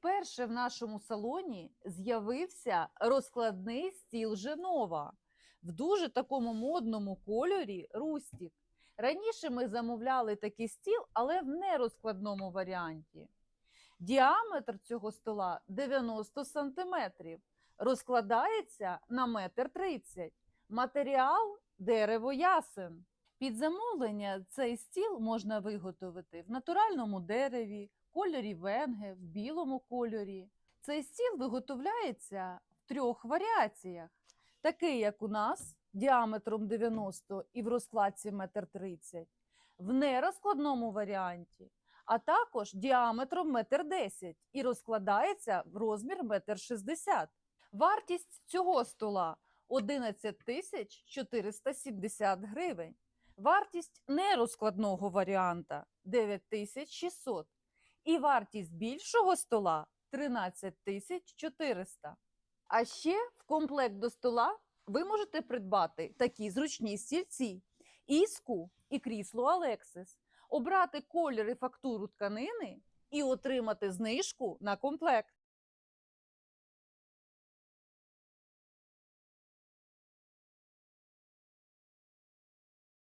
Вперше в нашому салоні з'явився розкладний стіл Женова в дуже такому модному кольорі Рустік. Раніше ми замовляли такий стіл, але в нерозкладному варіанті. Діаметр цього стола 90 см, розкладається на 1,30 м. Матеріал дерево ясен. Під замовлення цей стіл можна виготовити в натуральному дереві, кольорі венге, в білому кольорі. Цей стіл виготовляється в трьох варіаціях: такий, як у нас, діаметром 90 і в розкладці 1,30 м, в нерозкладному варіанті, а також діаметром 1,10 м і розкладається в розмір 1,60 м. Вартість цього стола 11 тисяч 470 гривень. Вартість нерозкладного варіанта 9600 і вартість більшого стола 13 тисяч 400. А ще в комплект до стола ви можете придбати такі зручні стільці, іску і крісло Алексис, обрати колір і фактуру тканини і отримати знижку на комплект.